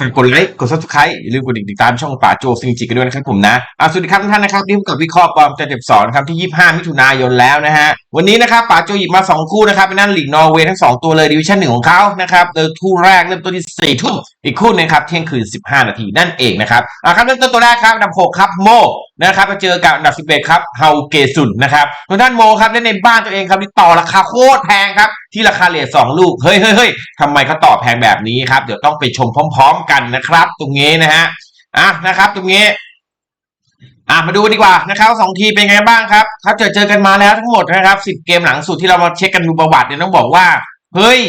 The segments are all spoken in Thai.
ฝากกดไลค์กด subscribe อย่าลืมกดติดตามช่องป่าโจซิงจิกันด้วยนะครับผมนะอะสวัสดีครับทุกท่านนะครับนี่ผมกับวิเคราะห์ปอมจะเจ็บสอนครับที่ 25 มิถุนายนแล้วนะฮะวันนี้นะครับป่าโจหยิบมา 2 คู่นะครับเป็นนั่นลีกนอร์เวย์ทั้ง 2 ตัวเลยดิวิชั่นหนึ่งของเขานะครับเออคู่แรกเริ่มต้นที่ 4 ทุ่มอีกคู่นึงครับเที่ยงคืน 15 นาทีนั่นเองนะครับอะครับเริ่มต้นตัวแรกครับอันดับ6ครับโม นะครับมาเจอกับอันดับ 11 ครับเฮาเกซุนนะครับทางด้านโมครับเล่นในบ้านตัวเองครับที่ต่อราคาโคตรแพงครับ ที่ราคาเหรียญสองลูก เฮ้ยเฮ้ยเฮ้ยทำไมเขาต่อแพงแบบนี้ครับ เดี๋ยวต้องไปชมพร้อม ๆ กันนะครับ ตรงนี้นะฮะอะนะครับ ตรงนี้อะมาดูดีกว่านะครับสองทีเป็นไงบ้างครับเขาเจอเจอกันมาแล้วทั้งหมดนะครับสิบเกมหลังสุดที่เรามาเช็คกันดูประวัติเนี่ยต้องบอกว่า เฮ้ย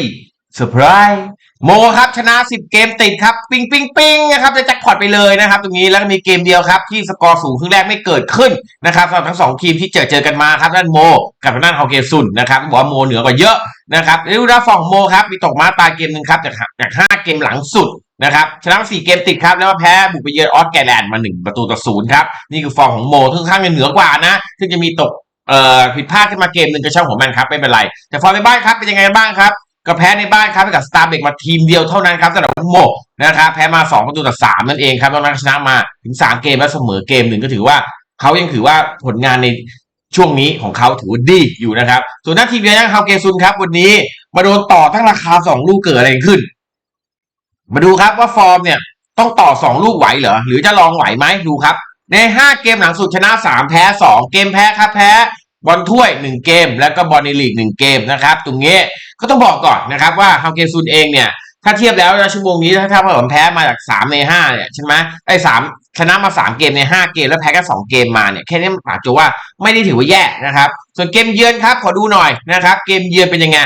เซอร์ไพรส์ โมครับชนะสิบเกมติดครับ ปิงปิงปิงนะครับจะแจ็คพอตไปเลยนะครับ ตรงนี้แล้วก็มีเกมเดียวครับ ที่สกอร์สูงครึ่งแรกไม่เกิดขึ้นนะครับสำหรับทั้งสองทีมที่เจอเจอกันมาครับด้านโม กับทางด้านฮอเกซุนนะครับบอกว่าโมเหนือกว่าเยอะนะครับดูด้าฝั่งโมครับมีตกมาตายเกมหนึ่งครับจากจากห้าเกมหลังสุดนะครับชนะสี่เกมติดครับแล้วมาแพ้บุกไปเยือนออสแกแลนด์มาหนึ่งประตูต่อศูนย์ครับนี่คือฟอร์มของโมทึ่งข้างเหนือกว่านะซึ่งจะมีตกเอ่อผิดพลาดขึ้นมาเกมหนึ่งก็ช่างของมันครับไม่เป็นไร แต่ฟอร์มในบ้านครับเป็นยังไงบ้างครับ ก็แพ้ในบ้านครับให้กับสตาร์เบกมาทีมเดียวเท่านั้นครับสำหรับโมนะครับแพ้มา 2 ประตูต่อ 3 นั่นเองครับตอนนั้นชนะมาถึง 3 เกมแล้วเสมอเกมหนึ่งก็ถือว่าเขายังถือว่าผลงานในช่วงนี้ของเขาถือว่าดีอยู่นะครับ ส่วนหน้าทีมเยือนยังเฮาเกซุนครับวันนี้มาโดนต่อทั้งราคา 2 ลูกเกิดอะไรขึ้น มาดูครับว่าฟอร์มเนี่ยต้องต่อสองลูกไหวเหรอหรือจะลองไหวไหมดูครับ ในห้าเกมหลังสุดชนะสามแพ้สองเกมแพ้ครับแพ้บอลถ้วยหนึ่งเกม แล้วก็บอลในลีกหนึ่งเกมนะครับตรงนี้ ก็ต้องบอกก่อนนะครับว่าฮาเกซุนเองเนี่ยถ้าเทียบแล้วในชั่วโมงนี้ถ้าถ้าผมแพ้มาจากสามในห้าเนี่ยใช่ไหมไอ้สามชนะมาสามเกมในห้าเกมแล้วแพ้แค่สองเกมมาเนี่ยแค่นี้มันอาจจว่าไม่ได้ถือว่าแย่นะครับ ส่วนเกมเยือนครับขอดูหน่อยนะครับ เกมเยือนเป็นยังไง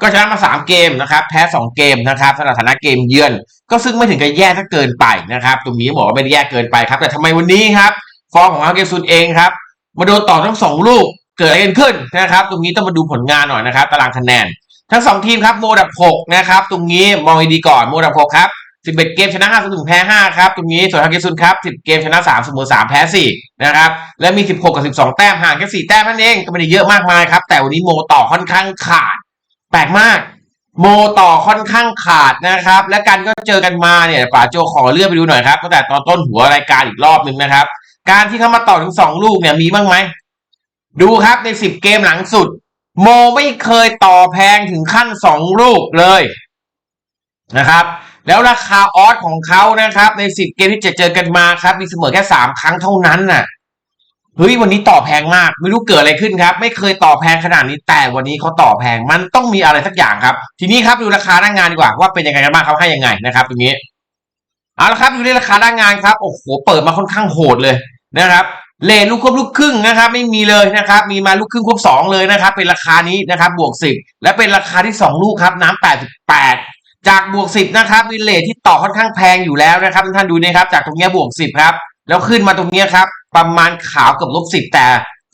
ก็ชนะมา3เกมนะครับ แพ้2เกมนะครับสำหรับฐานะเกมเยือน ก็ซึ่งไม่ถึงกับแย่ถ้าเกินไปนะครับ ตรงนี้บอกว่าไม่ได้แย่เกินไปครับ แต่ทำไมวันนี้ครับ ฟอร์มของอาเกซุนเองครับมาโดนต่อทั้ง2ลูกเกิดอะไรขึ้นนะครับ ตรงนี้ต้องมาดูผลงานหน่อยนะครับ ตารางคะแนน ทั้ง2ทีมครับโมดับ6นะครับ ตรงนี้มองดีก่อนโมดับ6ครับ11เกมชนะ5เสมอแพ้5ครับ ตรงนี้ส่วนฮาเกซุนครับ10เกมชนะ3เสมอ3แพ้4นะครับและมี16กับ12แต้มห่างแค่4แต้มนั่นเองก็ไม่ได้เยอะมากมายครับ แต่วันนี้โมต่อค่อนข้างขาด แปลกมากโมต่อค่อนข้างขาดนะครับ และกันก็เจอกันมาเนี่ยป่าโจขอเลื่อนไปดูหน่อยครับตั้งแต่ตอนต้นหัวรายการอีกรอบหนึ่งนะครับ การที่เขามาต่อถึงสองลูกเนี่ยมีบ้างไหมดูครับในสิบเกมหลังสุด โมไม่เคยต่อแพงถึงขั้นสองลูกเลยนะครับ แล้วราคาออสของเขานะครับ ในสิบเกมที่จะเจอกันมาครับ มีเสมอแค่สามครั้งเท่านั้นน่ะเฮ้ยวันนี้ต่อแพงมากไม่รู้เกิดอะไรขึ้นครับ ไม่เคยต่อแพงขนาดนี้แต่วันนี้เขาต่อแพงมันต้องมีอะไรสักอย่างครับ ทีนี้ครับดูราคาหน้างานดีกว่าว่าเป็นยังไงกันบ้างเขาให้ยังไงนะครับตรงนี้เอาละครับดูที่ราคาหน้างานครับโอ้โหเปิดมาค่อนข้างโหดเลยนะครับ เลนลูกควบลูกครึ่งนะครับ ไม่มีเลยนะครับ มีมาลูกครึ่งควบสองเลยนะครับ เป็นราคานี้นะครับ บวกสิบและเป็นราคาที่สองลูกครับ น้ำแปดสิบแปดจากบวกสิบนะครับมีเลทที่ต่อค่อนข้างแพงอยู่แล้วนะครับท่านดูนะครับ จากตรงเนี้ยบวกสิบครับ แล้วขึ้นมาตรงเนี้ยครับ ประมาณขาวเกือบลบสิบแต่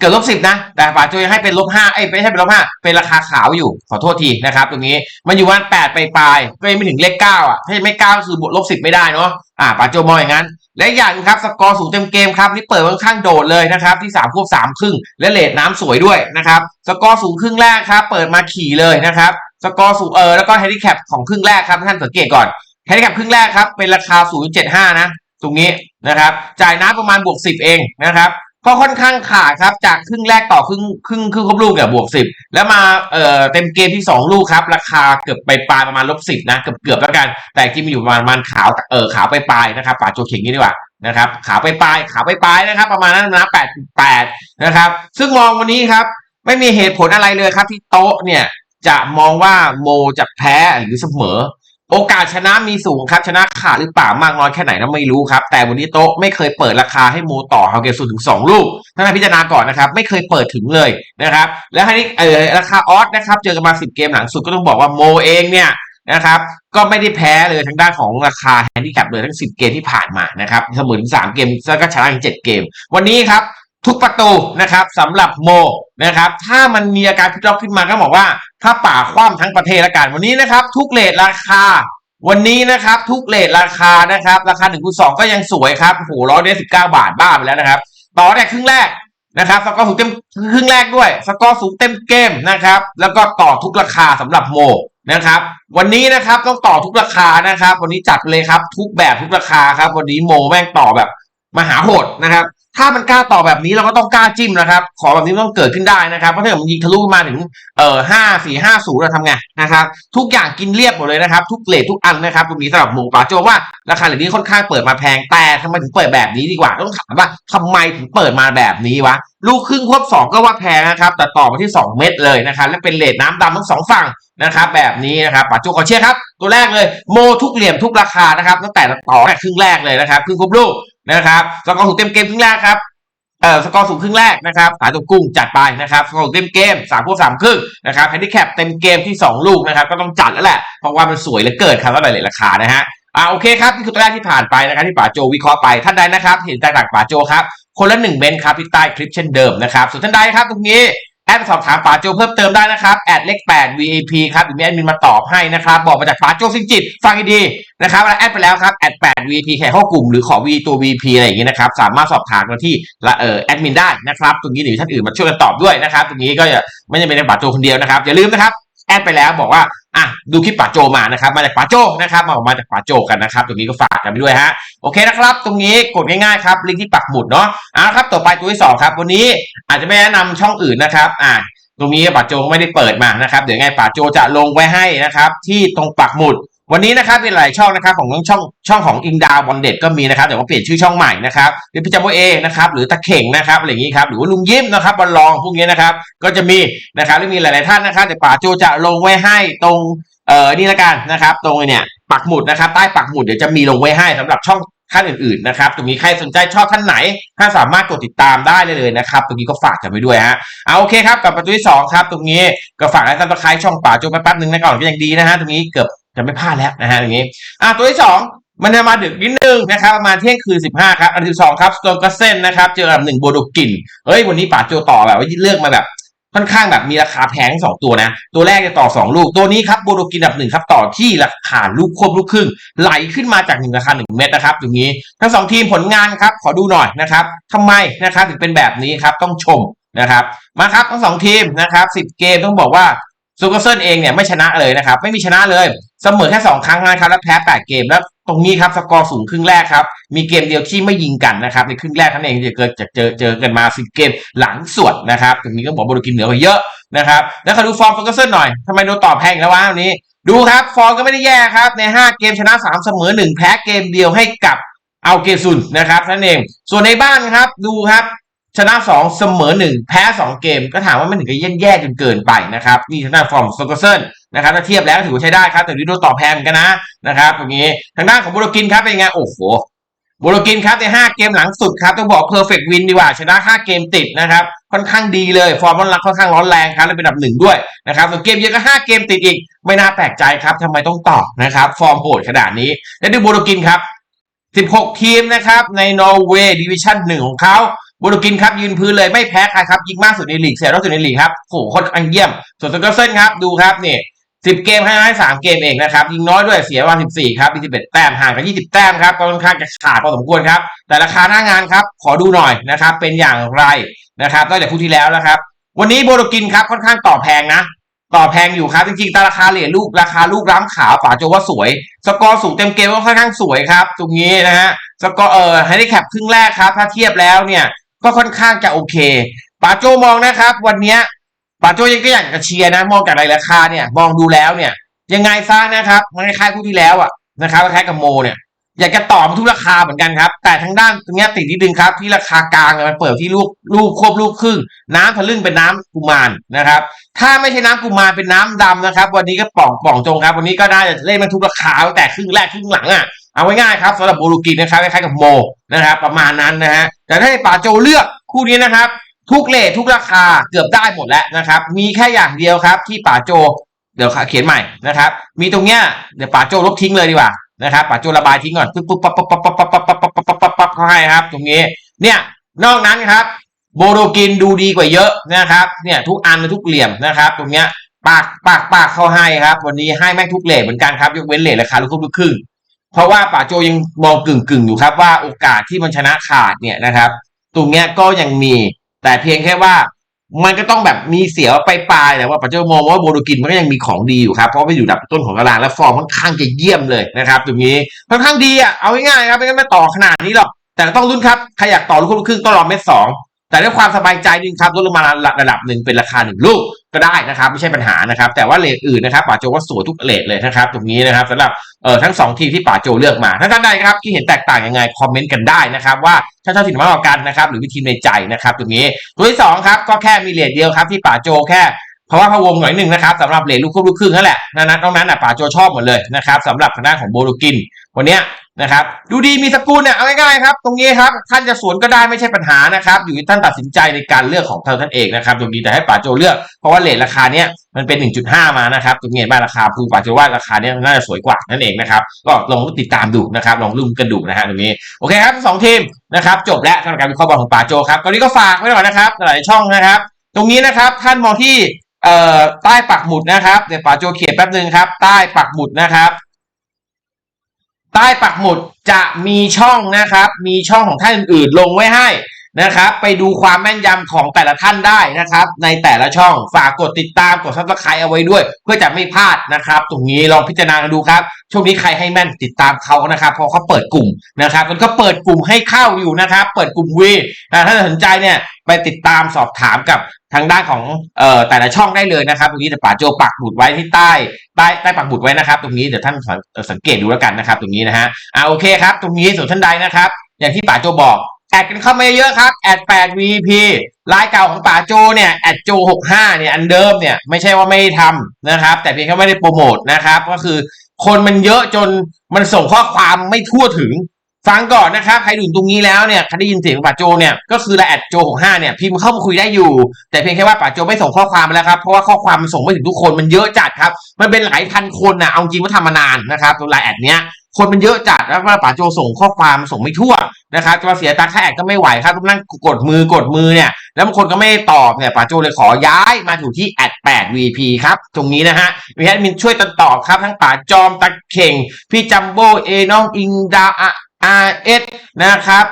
กือบลบสิบนะแต่ป่าจอยให้เป็นลบห้าเอ้ไม่ใช่เป็นลบห้าเป็นราคาขาวอยู่ขอโทษทีนะครับตรงนี้มันอยู่วันแปดไปปลายก็ยังไม่ถึงเลขเก้าอะถ้าไม่เก้าคือบวกลบสิบไม่ได้เนาะอ่าป่าโจมองอย่างนั้น และอย่างครับสกอร์สูงเต็มเกมครับนี่เปิดค่อนข้างโดดเลยนะครับที่สามควบสามครึ่ง และเลทน้ำสวยด้วยนะครับสกอร์สูงครึ่งแรกครับเปิดมาขี่เลยนะครับสกอร์สูงเออแล้วก็แฮนดิแคปของครึ่งแรกครับท่านสังเกตก่อนแฮนดิแคปครึ่งแรกครับเป็นราคา 0.75 นะ ตรงนี้นะครับจ่ายน้ำประมาณบวก 10 เองนะครับ ก็ค่อนข้างขาดครับ จากครึ่งแรกต่อครึ่งครึ่งครึ่งครบลูกเนี่ยบวก10แล้วมาเอ่อเต็มเกมที่2ลูกครับ ราคาเกือบไปปลายประมาณลบ10นะเกือบเกือบแล้วกัน แต่จริงมีอยู่ประมาณประมาณขาวเออขาวไปปลายนะครับป่าโจเข่งนี้ดีกว่านะครับขาวไปปลายขาวไปปลายนะครับ ประมาณนั้นนะ8 8นะครับ ซึ่งมองวันนี้ครับ ไม่มีเหตุผลอะไรเลยครับที่โต๊ะเนี่ยจะมองว่าโมจะแพ้หรือเสมอ โอกาสชนะมีสูงครับ ชนะขาดหรือเปล่ามากน้อยแค่ไหนนั้นไม่รู้ครับ แต่วันนี้โต๊ะไม่เคยเปิดราคาให้โมต่อฮาเกซุนถึง 2 ลูกท่านพิจารณาก่อนนะครับ ไม่เคยเปิดถึงเลยนะครับ แล้วให้เออราคาออสนะครับ เจอกันมา 10 เกมหลังสุดก็ต้องบอกว่าโมเองเนี่ยนะครับก็ไม่ได้แพ้เลยทางด้านของราคาแฮนดิแคปเลยทั้ง 10 เกมที่ผ่านมานะครับเสมอถึง3เกมแล้วก็ชนะถึง7เกม วันนี้ครับ ทุกประตูนะครับสำหรับโมนะครับ ถ้ามันมีอาการพลิกล็อกขึ้นมาก็บอกว่า ถ้าป่าคว่ำทั้งประเทศละกันวันนี้นะครับ ทุกเลทราคา วันนี้นะครับ ทุกเลทราคานะครับ ราคาหนึ่งคูณสองก็ยังสวยครับโอ้โหร้อยเดสิบเก้าบาทบ้าไปแล้วนะครับ ต่อแต่ครึ่งแรกนะครับสกอร์สูงเต็มครึ่งแรกด้วย สกอร์สูงเต็มเกมนะครับ แล้วก็ต่อทุกราคาสำหรับโมนะครับ วันนี้นะครับต้องต่อทุกราคานะครับ วันนี้จัดเลยครับ ทุกแบบทุกราคาครับ วันนี้โมแม่งต่อแบบมหาโหดนะครับ ถ้ามันกล้าต่อแบบนี้เราก็ต้องกล้าจิ้มนะครับ ขอแบบนี้ต้องเกิดขึ้นได้นะครับ เพราะถ้าเกิดมันยิงทะลุมาถึงเอ่อห้าสี่ห้าศูนย์เราทำไงนะครับ ทุกอย่างกินเรียบหมดเลยนะครับ ทุกเลททุกอันนะครับตรงนี้สำหรับหมูป่าโจว่าราคาเหล่านี้ค่อนข้างเปิดมาแพงแต่ทำไมถึงเปิดแบบนี้ดีกว่า ต้องถามว่าทำไมถึงเปิดมาแบบนี้วะลูกครึ่งควบสองก็ว่าแพงนะครับ แต่ต่อมาที่ 2 เม็ดเลยนะครับและเป็นเลทน้ำดำทั้งสองฝั่งนะครับแบบนี้นะครับป่าโจขอเชียร์ครับตัวแรกเลยโมทุกเหลี่ยมทุกราคานะครับตั้งแต่ต่อแรกครึ่งแรกเลยนะครับครึ่งครบลูก นะครับสกอร์ถูกเต็มเกมครึ่งแรกครับเอ่อสกอร์สูงครึ่งแรกนะครับสายตัวกุ้งจัดไปนะครับสกอร์เต็มเกมสามพวกสามครึ่งนะครับแฮนดิแคปเต็มเกมที่สองลูกนะครับก็ต้องจัดแล้วแหละเพราะว่ามันสวยเหลือเกินครับว่าหลายๆราคานะฮะอ่าโอเคครับนี่คือตัวแรกที่ผ่านไปนะครับที่ป๋าโจวิเคราะห์ไปท่านใดนะครับ เห็นใจต่างป๋าโจครับคนละหนึ่งเมนครับที่ใต้คลิปเช่นเดิมนะครับส่วนท่านใดครับตรงนี้ แอดไปสอบถามป๋าโจเพิ่มเติมได้นะครับแอดเลข8 VAP ครับหรือมีแอดมินมาตอบให้นะครับ บอกมาจากป๋าโจสิงจิต ฟังให้ดีนะครับแล้วแอดไปแล้วครับแอด8 VAP แค่เข้ากลุ่มหรือขอ V ตัว VP อะไรอย่างเงี้ยนะครับ สามารถสอบถามมาที่ละเออแอดมินได้นะครับ ตรงนี้หรือท่านอื่นมาช่วยกันตอบด้วยนะครับ ตรงนี้ก็อย่าไม่จำเป็นในป๋าโจคนเดียวนะครับอย่าลืมนะครับ แอดไปแล้วบอกว่าอะดูคลิปป่าโจมานะครับ มาจากป่าโจนะครับ มาออกมาจากป่าโจกันนะครับ ตรงนี้ก็ฝากกันไปด้วยฮะโอเคนะครับ ตรงนี้กดง่ายๆครับลิงก์ที่ปักหมุดเนาะอาละครับต่อไปตัวที่สองครับ วันนี้อาจจะไม่แนะนำช่องอื่นนะครับอะตรงนี้ป่าโจไม่ได้เปิดมานะครับ เดี๋ยวไงป่าโจจะลงไว้ให้นะครับ ที่ตรงปักหมุด วันนี้นะครับมีหลายช่องนะครับของช่องช่องของอิงดาวบอลเด็ดก็มีนะครับแต่ว่าเปลี่ยนชื่อช่องใหม่นะครับเป็นพี่จำโมเอนะครับหรือตะเข่งนะครับอะไรอย่างนี้ครับหรือว่าลุงยิ้มนะครับบอลลองพวกนี้นะครับก็จะมีนะครับและมีหลาย ๆ ท่านนะครับแต่ป่าโจจะลงไว้ให้ตรงเอ่อนี่ละกันนะครับตรงเนี่ยปักหมุดนะครับใต้ปักหมุดเดี๋ยวจะมีลงไว้ให้สำหรับช่องท่านอื่น ๆ นะครับตรงนี้ใครสนใจชอบท่านไหน ถ้าสามารถกดติดตามได้เลยนะครับ ตรงนี้ก็ฝากกันไปด้วยฮะเอาโอเคครับกับประตูที่สองครับตรงนี้ก็ฝากให้ท่านตะไคร้ช่องป่าโจไปแป๊บนึงนะก่อนก็ยังดีนะฮะตรงนี้เกือบ จะไม่พลาดแล้วนะฮะตรงนี้อะตัวที่สองมันจะมาดึกนิดนึงนะครับประมาณเที่ยงคืนสิบห้าครับอันที่สองครับสโตนกัสเซนนะครับ เจอกับหนึ่งโบโดกินเฮ้ยวันนี้ป่าโจต่อแบบว่าเลือกมาแบบค่อนข้างแบบมีราคาแพงทั้งสองตัวนะ ตัวแรกจะต่อสองลูก ตัวนี้ครับโบโดกินอันดับหนึ่งครับ ต่อที่ราคาลูกควบลูกครึ่ง ไหลขึ้นมาจากหนึ่งราคาหนึ่งเม็ดนะครับอย่างนี้ ทั้งสองทีมผลงานครับ ขอดูหน่อยนะครับทำไมนะครับถึงเป็นแบบนี้ครับต้องชมนะครับ มาครับทั้งสองทีมนะครับสิบเกมต้องบอกว่า ซูเปอร์เซนเองเนี่ยไม่ชนะเลยนะครับ ไม่มีชนะเลยเสมอแค่สองครั้งนะครับ แล้วแพ้แปดเกมแล้วตรงนี้ครับสกอร์สูงครึ่งแรกครับ มีเกมเดียวที่ไม่ยิงกันนะครับในครึ่งแรกท่านเองจะเกิดจะเจอเจอกันมาสิเกมหลังสวดนะครับตรงนี้ก็บอกบโดกินเหนือกว่าเยอะนะครับแล้วมาดูฟอร์มโฟกัสเซนหน่อยทำไมโดนตอบแพงแล้ววะวันนี้ ดูครับฟอร์มก็ไม่ได้แย่ครับใน 5 เกมชนะ 3 เสมอ 1 แพ้เกมเดียวให้กับเอาเกซุนนะครับนั่นเองส่วนในบ้านครับดูครับ ชนะ2เสมอ1แพ้2เกม ก็ถามว่ามันถึงกับแย่ๆจนเกินไปนะครับนี่ทางด้านฟอร์มโซกเซนนะครับถ้าเทียบแล้วถือว่าใช้ได้ครับ แต่ดูโดนตอแพงเหมือนกันนะนะครับตรงนี้ทางด้านของบุรกินครับเป็นไงโอ้โหบุรกินครับใน5เกมหลังสุดครับต้องบอกเพอร์เฟกต์วินดีกว่าชนะ5เกมติดนะครับค่อนข้างดีเลยฟอร์มมันรักค่อนข้างร้อนแรงครับและเป็นอันดับหนึ่งด้วยนะครับส่วนเกมเยอะก็5เกมติดอีก ไม่น่าแปลกใจครับทำไมต้องต่อนะครับฟอร์มโหดขนาดนี้และดูบุรกินครับ16 ทีมนะครับในนอร์เวย์ดิวิชั่นหนึ่งของเขา บุโรกินครับยืนพื้นเลยไม่แพ้ใครครับยิงมากสุดในลีกเสียรอบสุดในลีกครับโหค่อนข้างเยี่ยม ส่วนสกอร์เซนครับดูครับนี่สิบเกมให้ให้สามเกมเองนะครับยิงน้อยด้วยเสียวันสิบสี่ครับมีสิบเอ็ดแต้มห่างกันยี่สิบแต้มครับก็ค่อนข้างจะขาดพอสมควรครับ แต่ราคาหน้างานครับขอดูหน่อยนะครับ เป็นอย่างไรนะครับตั้งแต่คู่ที่แล้วนะครับ วันนี้โบโลกินครับค่อนข้างต่อแพงนะ ต่อแพงอยู่ครับจริงๆตาราคาเหรียญลูกราคาลูกร้ำขาวป๋าโจว่าสวย สกอร์สูงเต็มเกมก็ค่อนข้างสวยครับตรงนี้นะฮะสกอร์เอ่อให้ได้แคปครึ่งแรกครับ ถ้าเทียบแล้วเนี่ย ก็ค่อนข้างจะโอเคปาโจมองนะครับ วันนี้ปาโจยังก็อยากจะเชียร์นะ มองจากรายราคาเนี่ย มองดูแล้วเนี่ย ยังไงซะนะครับมันคล้ายคู่ที่แล้วอะนะครับคล้ายกับโมเนี่ยอยากจะต่อมาทุกราคาเหมือนกันครับ แต่ทางด้านตรงนี้ติดนิดนึงครับ ที่ราคากลางมันเปิดที่ลูกลูกควบลูกครึ่ง น้ำทะลึ่งเป็นน้ำกุมารนะครับ ถ้าไม่ใช่น้ำกุมารเป็นน้ำดำนะครับ วันนี้ก็ป่องป่องจงครับ วันนี้ก็น่าจะเล่นมันทุกราคาแต่ครึ่งแรกครึ่งหลังอะเอาไว้ง่ายครับสำหรับบูรูกินนะครับคล้ายๆกับโมนะครับ ประมาณนั้นนะฮะ แต่ถ้าให้ป่าโจเลือกคู่นี้นะครับ ทุกเลททุกราคาเกือบได้หมดแล้วนะครับ มีแค่อย่างเดียวครับ ที่ป่าโจเดี๋ยวเขียนใหม่นะครับ มีตรงเนี้ยเดี๋ยวป่าโจลบทิ้งเลยดีกว่านะครับป่าโจระบายทิ้งก่อนปุ๊บปุ๊บปั๊บปั๊บปั๊บปั๊บปั๊บปั๊บปั๊บปั๊บปั๊บปั๊บปั๊บเขาให้ครับ ตรงนี้ เนี่ยนอกนั้นครับ โบโดกินดูดีกว่าเยอะนะครับ เนี่ยทุกอันทุกเหลี่ยมนะครับ ตรงเนี้ยปากปากปากเขาให้ครับ วันนี้ให้แม่งทุกเลทเหมือนกันครับ ยกเว้นเลทราคาลูกครึ่งลูกครึ่ง เพราะว่าป่าโจยังมองกึ่งกึ่งๆอยู่ครับว่าโอกาสที่มันชนะขาดเนี่ยนะครับ ตรงเนี้ยก็ยังมี แต่เพียงแค่ว่ามันก็ต้องแบบมีเสียไปปลายแต่ว่าปัจจุบันมองว่าโบโดกินมันก็ยังมีของดีอยู่ครับเพราะว่าไปอยู่อันดับต้นของตารางและฟอร์มค่อนข้างจะเยี่ยมเลยนะครับตรงนี้ค่อนข้างดีอะเอาง่ายๆครับไม่งั้นไม่ต่อขนาดนี้หรอกแต่ต้องลุ้นครับใครอยากต่อลูกครึ่งต้องรอเม็ดสองแต่ด้วยความสบายใจนึงครับลดลงมาระดับหนึ่งเป็นราคาหนึ่งลูก ก็ได้นะครับไม่ใช่ปัญหานะครับ แต่ว่าเลทอื่นนะครับป่าโจว่าสวยทุกเลทเลยนะครับ ตรงนี้นะครับสำหรับเอ่อทั้งสองทีมที่ป่าโจเลือกมาถ้าท่านใดครับที่เห็นแตกต่างยังไงคอมเมนต์กันได้นะครับว่าถ้าชอบทีมมากกว่ากันนะครับหรือวิธีในใจนะครับตรงนี้ตัวที่สองครับก็แค่มีเลทเดียวครับที่ป่าโจแค่เพราะว่าพะวงหน่อยหนึ่งนะครับสำหรับเลทลูกครึ่งลูกครึ่งนั่นแหละนั้นนอกนั้นอะป่าโจชอบหมดเลยนะครับสำหรับทางด้านของโบลูกิน วันเนี้ย นะครับ ดูดีมีสกุลเนี่ยเอาง่ายๆครับ ตรงนี้ครับ ท่านจะสวนก็ได้ไม่ใช่ปัญหานะครับ อยู่ที่ท่านตัดสินใจในการเลือกของท่านเองนะครับ ตรงนี้แต่ให้ป่าโจเลือกเพราะว่าเลทราคาเนี้ยมันเป็น 1.5 มานะครับตรงนี้เห็นราคาภูป่าโจว่าราคาเนี้ยน่าจะสวยกว่านั่นเองนะครับ ก็ลองติดตามดูนะครับลองลุ้นกันดูนะฮะตรงนี้โอเคครับสองทีมนะครับ จบแล้วสำหรับการวิเคราะห์บอลของป่าโจครับตอนนี้ก็ฝากไว้ก่อนนะครับหลายช่องนะครับ ตรงนี้นะครับท่านมองที่เอ่อใต้ปักหมุดนะครับเดี๋ยวป่าโจเขียนแป๊บนึงครับ ใต้ปักหมุดนะครับ ใต้ปักหมุดจะมีช่องนะครับ มีช่องของท่านอื่นๆลงไว้ให้ นะครับไปดูความแม่นยำของแต่ละท่านได้นะครับ ในแต่ละช่องฝากกดติดตามกดซับสไครต์เอาไว้ด้วย เพื่อจะไม่พลาดนะครับ ตรงนี้ลองพิจารณากันดูครับ ช่วงนี้ใครให้แม่นติดตามเขานะครับเพราะเขาเปิดกลุ่มนะครับมันก็เปิดกลุ่มให้เข้าอยู่นะครับ เปิดกลุ่มวีถ้าสนใจเนี่ยไปติดตามสอบถามกับทางด้านของเอ่อแต่ละช่องได้เลยนะครับตรงนี้แต่ป่าโจปักหมุดไว้ที่ใต้ใต้ใต้ปักหมุดไว้นะครับ ตรงนี้เดี๋ยวท่านสังเกตดูแล้วกันนะครับ ตรงนี้นะฮะอ่าโอเคครับ ตรงนี้ส่วนท่านใดนะครับ อย่างที่ป่าโจบอก แอดกันเข้ามาเยอะครับแอด8 VP รายเก่าของป่าโจเนี่ยแอดโจ65เนี่ยอันเดิมเนี่ยไม่ใช่ว่าไม่ทำนะครับ แต่เพียงแค่ไม่ได้โปรโมทนะครับ ก็คือคนมันเยอะจนมันส่งข้อความไม่ทั่วถึง ฟังก่อนนะครับใครดูตรงนี้แล้วเนี่ยใครได้ยินเสียงป่าโจเนี่ยก็คือละแอดโจ65เนี่ยพิมพ์เข้ามาคุยได้อยู่ แต่เพียงแค่ว่าป่าโจไม่ส่งข้อความแล้วครับเพราะว่าข้อความมันส่งไม่ถึงทุกคนมันเยอะจัดครับมันเป็นหลายพันคนนะเอาจริงว่าทำมานานนะครับตัวไลน์แอดเนี้ย คนมันเยอะจัดแล้วก็ป๋าโจส่งข้อความส่งไม่ทั่วนะครับจะมาเสียตังค่าแอดก็ไม่ไหวครับต้องนั่งกดมือกดมือเนี่ย แล้วบางคนก็ไม่ตอบเนี่ยป๋าโจเลยขอย้ายมาอยู่ที่แอด8 VP ครับ ตรงนี้นะฮะมีแอดมินช่วยตัดตอบครับทั้งป๋าจอมตะเข่ง พี่จัมโบ้เอน้องอิงดาอะ RS นะครับ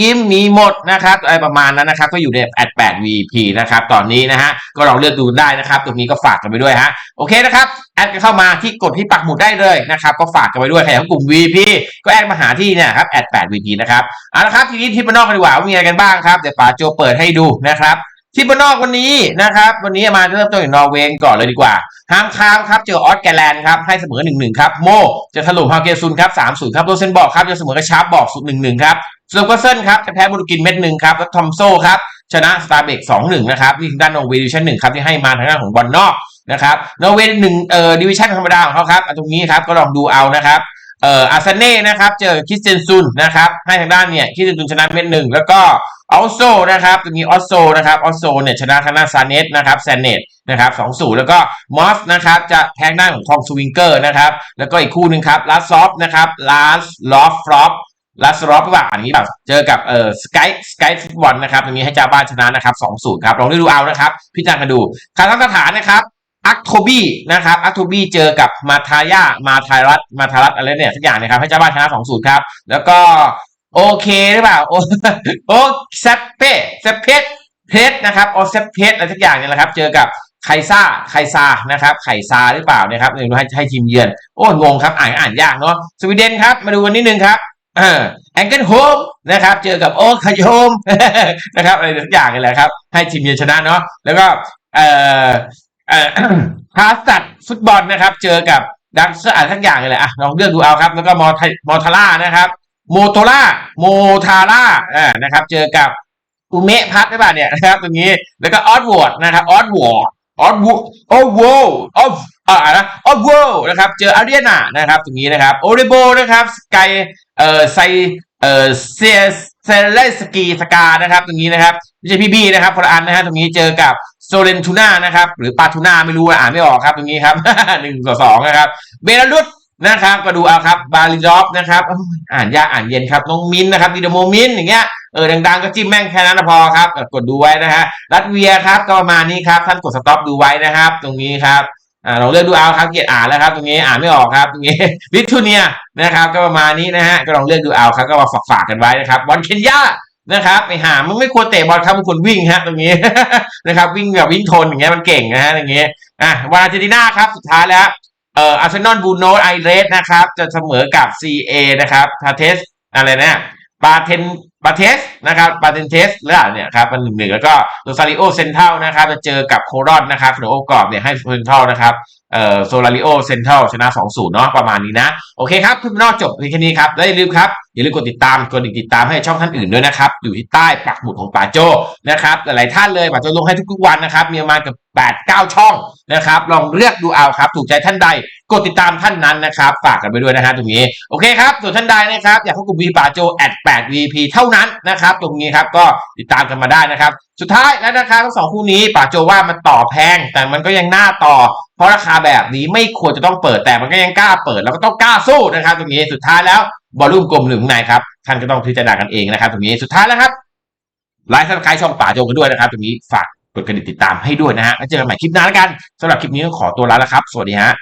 ยิ้มมีหมดนะครับอะไรประมาณนั้นนะครับก็อยู่ในแอด8 VP นะครับตอนนี้นะฮะก็ลองเลือกดูได้นะครับ ตรงนี้ก็ฝากกันไปด้วยฮะโอเคนะครับแอดกันเข้ามาที่กดที่ปักหมุดได้เลยนะครับก็ฝากกันไปด้วยใครของกลุ่ม VP ก็แอดมาหาที่เนี่ยครับแอด8 VP นะครับเอาละครับทีนี้ที่บ้านนอกกันดีกว่ามีอะไรกันบ้างครับเดี๋ยวป๋าโจเปิดให้ดูนะครับ ที่บนนอกวันนี้นะครับ วันนี้มาเริ่มต้นจากนอร์เวย์ก่อนเลยดีกว่าห้ามค้ามครับเจอออสแกแลนด์ครับให้เสมอ1 1ครับโมจะถล่มฮาเกซุนครับ3 0ครับโรเซนบอกครับจะเสมอกับชาร์ปบอกสุด1 1ครับสโลกเซนครับจะแพ้บุรกินเม็ดหนึ่งครับแล้วทอมโซครับชนะสตาร์เบก2 1นะครับนี่คือด้านนอร์เวย์ดิวิชั่นหนึ่งครับที่ให้มาทางด้านของบอลนอกนะครับนอร์เวย์หนึ่งเอ่อดิวิชั่นธรรมดาของเขาครับตรงนี้ครับก็ลองดูเอานะครับเอ่ออาร์เซเน่นะครับเจอคริสเตนซุนนะครับให้ทางด้านเนี่ยคริสเตนซุนชนะเม็ดหนึ่งแล้วก็ ออสโซนะครับตรงนี้ออสโซนะครับออสโซเนี่ยชนะทางด้านซานเนตนะครับแซนเนตนะครับสองศูแล้วก็มอสนะครับจะแทงด้านของทองสวิงเกอร์นะครับแล้วก็อีกคู่หนึ่งครับลาสซอฟนะครับลาสลอฟฟลอปลาสลอฟแบบอันนี้แบบเจอกับเอ่อสกายสกายฟุตบอลนะครับตรงนี้ให้เจ้าบ้านชนะนะครับสองศูนย์ครับลองดูเอานะครับ พิจารณากันดูคาซัคสถานนะครับอักโทบี้นะครับอักโทบี้เจอกับมาทายามาทายรัตมาทารัตอะไรเนี่ยสักอย่างนะครับให้เจ้าบ้านชนะสองศูนย์ครับแล้วก็ โอเคหรือเปล่า โอโอเซปเป้เซปเพสเพสนะครับโอเซปเพสอะไรสักอย่างเนี่ยแหละครับ เจอกับไคซ่าไคซานะครับ ไคซาหรือเปล่านะครับเดี๋ยวให้ให้ทีมเยือน โอ้งงครับ อ่านอ่านยากเนาะสวีเดนครับ มาดูกันนิดนึงครับเออแองเกิลโฮมนะครับ เจอกับโอคาโยมนะครับอะไรสักอย่างนี่แหละครับ ให้ทีมเยือนชนะเนาะแล้วก็เอ่อเอ่อพาสัตฟุตบอลนะครับ เจอกับดักเซอร์อ่านทั้งอย่างเลยแหละอะลองเลือกดูเอาครับ แล้วก็มอทมอทาร่านะครับ โมโตล่าโมทาร่าอ่านะครับ เจอกับอุเมะพัทหรือเปล่าเนี่ยนะครับตรงนี้แล้วก็ออสวอร์ดนะครับออสวอร์ดออสวอร์ออสวอร์ออสอ่านะออสวอร์นะครับ เจออารีนานะครับตรงนี้นะครับโอเรโบนะครับสกายเอ่อไซเอ่อเซเซเลสกีสกานะครับ ตรงนี้นะครับไม่ใช่พี่บีนะครับคนละอันนะฮะตรงนี้เจอกับโซเลนทูน่านะครับ หรือปาทูน่าไม่รู้อ่านไม่ออกครับ ตรงนี้ครับหนึ่งต่อสองนะครับเบลารุส นะครับก็ดูเอาครับบาลิดอฟนะครับอ่านยากอ่านเย็นครับน้องมินนะครับดีโดโมมินอย่างเงี้ยเออดังๆก็จิ้มแม่งแค่นั้นพอครับกดดูไว้นะฮะรัสเวียครับก็ประมาณนี้ครับท่านกดสต็อปดูไว้นะครับ ตรงนี้ครับอ่าเราเลือกดูเอาครับเกียรอ่านแล้วครับ ตรงนี้อ่านไม่ออกครับตรงนี้ลิทัวเนียนะครับก็ประมาณนี้นะฮะก็ลองเลือกดูเอาครับก็มาฝากๆกันไว้นะครับวันเคนยานะครับไปหามันไม่ควรเตะบอลครับมันควรวิ่งฮะตรงนี้นะครับวิ่งแบบวิ่งทนอย่างเงี้ยมันเก่งนะฮะอย่างเงี้ยอะวาร์เจนตินาครับสุดท้ายแล้ว เอ่ออาร์เซนอลบูโนไอเรสนะครับ จะเสมอกับ CA นะครับพาเทสอะไรนะปาเทน ปาเทสนะครับปาเทนเทสหรือเปล่าเนี่ยครับมันหนึ่งหนึ่งแล้วก็โรซาริโอเซนเทลนะครับจะเจอกับโครอนนะครับโรโอกรอบเนี่ยให้เซนเทลนะครับเอ่อโซลาริโอเซนเทลชนะ2-0เนาะประมาณนี้นะ โอเคครับคลิปนอกจบเพียงแค่นี้ครับ และอย่าลืมครับ อย่าลืมกดติดตามกดติดตามให้ช่องท่านอื่นด้วยนะครับ อยู่ที่ใต้ปักหมุดของป่าโจนะครับ หลายๆท่านเลยป่าโจลงให้ทุกๆวันนะครับ มีประมาณเกับ8 9 ช่องนะครับ ลองเลือกดูเอาครับ ถูกใจท่านใด กดติดตามท่านนั้นนะครับ ฝากกันไปด้วยนะฮะตรงนี้ โอเคครับส่วนท่านใดนะครับอยากเข้ากลุ่มวีป่าโจ at 8 VP เท่านั้นนะครับ ตรงนี้ครับก็ติดตามกันมาได้นะครับ สุดท้ายแล้วนะครับทั้งสองคู่นี้ป่าโจว่ามันต่อแพง แต่มันก็ยังน่าต่อ เพราะราคาแบบนี้ไม่ควรจะต้องเปิดแต่มันก็ยังกล้าเปิด แล้วก็ต้องกล้าสู้นะครับ ตรงนี้สุดท้ายแล้วบอลลุ่มกลมหรือข้างในครับท่านก็ต้องพิจารณากันเองนะครับ ตรงนี้สุดท้ายแล้วครับไลฟ์สับสไครช่องป่าโจกันด้วยนะครับ ตรงนี้ฝากกดกระดิ่งติดตามให้ด้วยนะฮะแล้วเจอกันใหม่คลิปหน้าแล้วกันสำหรับคลิปนี้ต้องขอตัวลาแล้วครับ สวัสดีฮะ